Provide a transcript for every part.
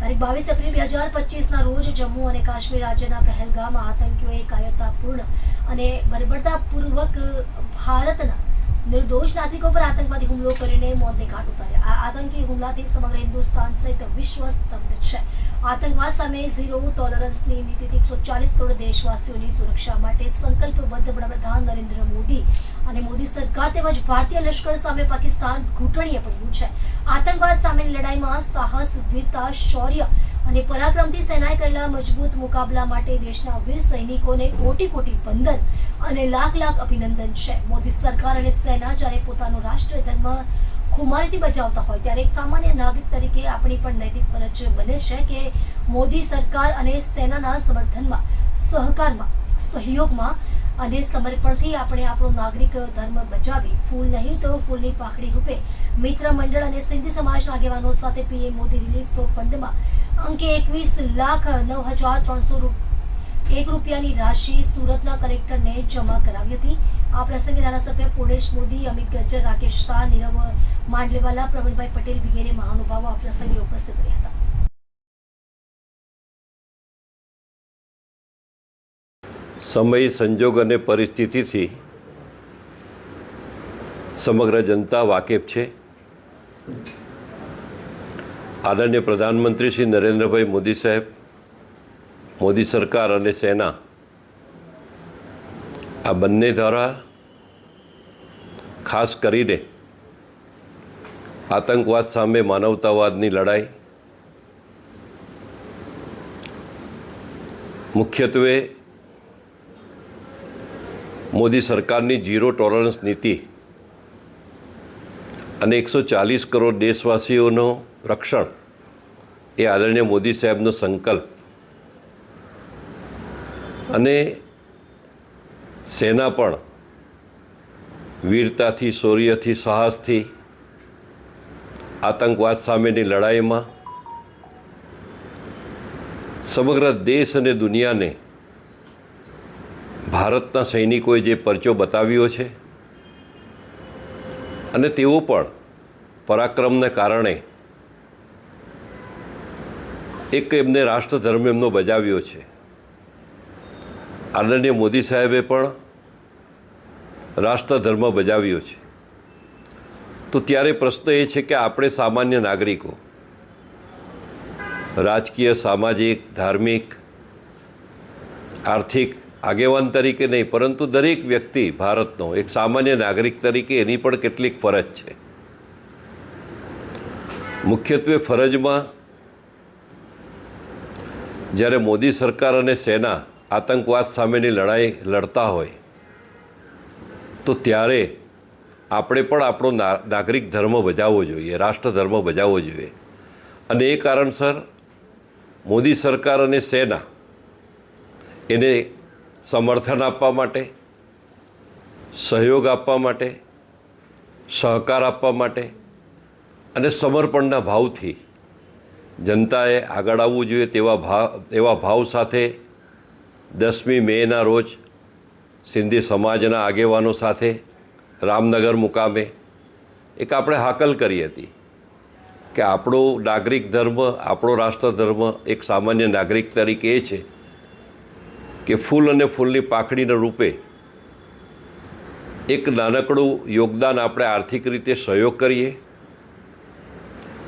તારીખ બાવીસ એપ્રિલ બે હજાર પચીસના રોજ જમ્મુ અને કાશ્મીર રાજ્યના પહેલગામમાં આતંકીઓએ કાયરતાપૂર્ણ અને બર્બરતાપૂર્વક ભારતના નિર્દોષ નાગરિકો પર આતંકવાદી હુમલો કરીને મોતને ઘાટ ઉતાર્યા. આ આતંકી હુમલાથી સમગ્ર હિન્દુસ્તાન સહિત વિશ્વ સ્તબ્ધ છે. આતંકવાદ સામે ઝીરો ટોલરન્સની નીતિથી એકસો ચાલીસ કરોડ દેશવાસીઓની સુરક્ષા માટે સંકલ્પબદ્ધ વડાપ્રધાન નરેન્દ્ર મોદી અને મોદી સરકાર તેમજ ભારતીય લશ્કર સામે પાકિસ્તાન ઘૂંટણીએ પડ્યું છે. આતંકવાદ સામેની લડાઈમાં સાહસ, વીરતા, શૌર્ય અને પરાક્રમથી સેનાએ કરેલા મજબૂત મુકાબલા માટે દેશના વીર સૈનિકોને કોટી કોટી વંદન અને લાખ લાખ અભિનંદન છે. મોદી સરકાર અને સેના જ્યારે પોતાનો રાષ્ટ્ર ધર્મ ખુમારીથી બચાવતા હોય ત્યારે એક સામાન્ય નાગરિક તરીકે આપણી પણ નૈતિક ફરજ બને છે કે મોદી સરકાર અને સેનાના સમર્થનમાં, સહકારમાં, સહયોગમાં અને સમર્પણથી આપણે આપણો નાગરિક ધર્મ બચાવી. ફૂલ નહીં તો ફૂલની પાખડી રૂપે મિત્ર મંડળ અને સિંધી સમાજના આગેવાનો સાથે પીએમ મોદી રિલીફ ફંડમાં અંકે એકવીસ લાખ નવ હજાર ત્રણસો એક રૂપિયાની રાશિ સુરતના કલેક્ટરને જમા કરાવી હતી. આ પ્રસંગે ધારાસભ્ય પુણેશ મોદી, અમિત ગજ્જર રાકેશ શાહ, નીરવ માંડલેવાલા, પ્રવીણભાઈ પટેલ વગેરે મહાનુભાવો આ પ્રસંગે ઉપસ્થિત રહ્યા હતા. સમય, સંજોગ અને પરિસ્થિતિથી સમગ્ર જનતા વાકેફ છે. આદરણીય પ્રધાનમંત્રી શ્રી નરેન્દ્રભાઈ મોદી સાહેબ, મોદી સરકાર અને સેના, આ બંને દ્વારા ખાસ કરીને આતંકવાદ સામે માનવતાવાદની લડાઈ મુખ્યત્વે મોદી સરકારની ઝીરો ટોલરન્સ નીતિ અને એકસો ચાલીસ કરોડ દેશવાસીઓનું રક્ષણ એ આદરણીય મોદી સાહેબનો સંકલ્પ અને સેના પણ વીરતાથી, શૌર્યથી, સાહસથી આતંકવાદ સામેની લડાઈમાં સમગ્ર દેશ અને દુનિયાને ભારતના સૈનિકોએ જે પરચો બતાવ્યો છે અને તેઓ પણ પરાક્રમને કારણે એક એમને રાષ્ટ્રધર્મ એમનો બજાવ્યો છે. આદરણીય મોદી સાહેબે પણ રાષ્ટ્રધર્મ બજાવ્યો છે. તો ત્યારે પ્રશ્ન એ છે કે આપણે સામાન્ય નાગરિકો, રાજકીય, સામાજિક, ધાર્મિક, આર્થિક આગેવાન તરીકે નહીં, પરંતુ દરેક વ્યક્તિ ભારતનો એક સામાન્ય નાગરિક તરીકે એની પણ કેટલીક ફરજ છે. મુખ્યત્વે ફરજમાં જ્યારે મોદી સરકાર અને સેના આતંકવાદ સામેની લડાઈ લડતા હોય, તો ત્યારે આપણે પણ આપણો નાગરિક ધર્મ બજાવવો જોઈએ, રાષ્ટ્ર ધર્મ બજાવવો જોઈએ. અને એ કારણસર મોદી સરકાર અને સેના એને સમર્થન આપવા માટે, સહયોગ આપવા માટે, સહકાર આપવા માટે અને સમર્પણના ભાવથી જનતાએ આગળ આવવું જોઈએ તેવા ભાવ એવા ભાવ સાથે દસમી મેના રોજ સિંધી સમાજના આગેવાનો સાથે રામનગર મુકામે એક આપણે હાકલ કરી હતી કે આપણો નાગરિક ધર્મ, આપણો રાષ્ટ્ર ધર્મ એક સામાન્ય નાગરિક તરીકે એ છે. કે ફૂલ અને ફૂલની પાંખડીના રૂપે એક નાનકડું યોગદાન આપણે આર્થિક રીતે સહયોગ કરીએ.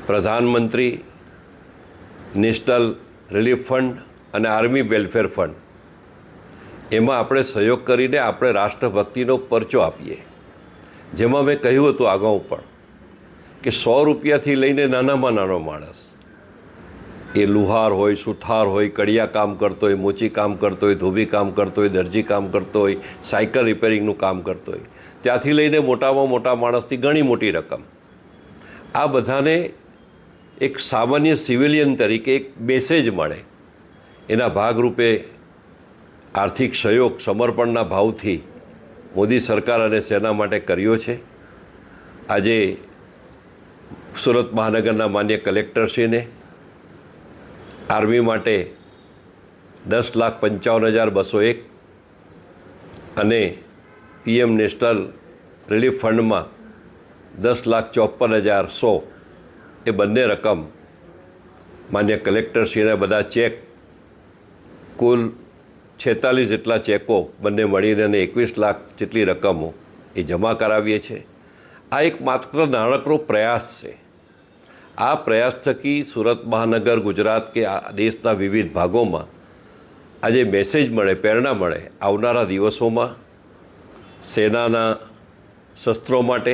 પ્રધાનમંત્રી નેશનલ રિલીફ ફંડ અને આર્મી વેલફેર ફંડ, એમાં આપણે સહયોગ કરીને આપણે રાષ્ટ્રભક્તિનો પરચો આપીએ. જેમાં મેં કહ્યું હતું અગાઉ પણ કે સો રૂપિયાથી લઈને નાનામાં નાનો માણસ એ લુહાર હોય, સુથાર હોય, કડિયા કામ કરતો હોય, મોચી કામ કરતો હોય, ધોબી કામ કરતો હોય, દરજી કામ કરતો હોય, સાયકલ રિપેરિંગનું કામ કરતો હોય. ત્યાંથી લઈને મોટામાં મોટા માણસથી ઘણી મોટી રકમ. આ બધાને એક સામાન્ય સિવિલિયન તરીકે એક મેસેજ મળે. એના ભાગરૂપે આર્થિક સહયોગ, સમર્પણના ભાવથી મોદી સરકાર અને સેના માટે કર્યો છે. આજે સુરત મહાનગરના માન્ય કલેક્ટરશ્રીને આર્મી માટે દસ લાખ પંચાવન હજાર બસો એક અને પીએમ નેશનલ રિલીફ ફંડમાં દસ લાખ ચોપન હજાર સો એ બંને રકમ માન્ય કલેક્ટરશ્રીના બધા ચેક કુલ છેતાલીસ જેટલા ચેકો બંને મળીને અને એકવીસ લાખ જેટલી રકમો એ જમા કરાવીએ છીએ. આ એક માત્ર નાનકડો પ્રયાસ છે. આ પ્રયાસ થકી સુરત મહાનગર ગુજરાત કે દેશના વિવિધ ભાગોમાં આજે મેસેજ મળે, પ્રેરણા મળે આવનારા દિવસોમાં સેનાના શસ્ત્રો માટે,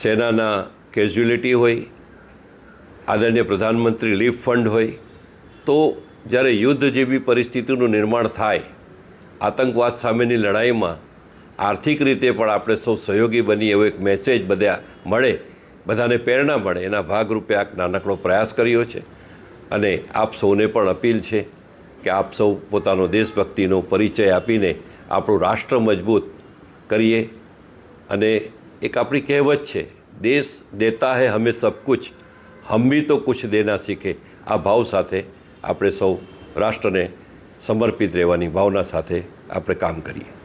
સેનાના કેઝ્યુલિટી હોય, આદરણીય પ્રધાનમંત્રી લીફ ફંડ હોય, તો જ્યારે યુદ્ધ જેવી પરિસ્થિતિનું નિર્માણ થાય, આતંકવાદ સામેની લડાઈમાં આર્થિક રીતે પણ આપણે સૌ સહયોગી બની એવો એક મેસેજ બધા મળે. બધાને પ્રેરણા મળે. એના ભાગરૂપે આ નાનકડો પ્રયાસ કર્યો છે અને આપ સૌને પણ અપીલ છે કે આપ સૌ પોતાનો દેશભક્તિનો પરિચય આપીને આપણું રાષ્ટ્ર મજબૂત કરીએ અને એક આપણી કહેવત છે, દેશ દેતા હૈ હમે સબ કુછ, હમ ભી તો કુછ દેના શીખે. આ ભાવ સાથે આપણે સૌ રાષ્ટ્રને સમર્પિત રહેવાની ભાવના સાથે આપણે કામ કરીએ.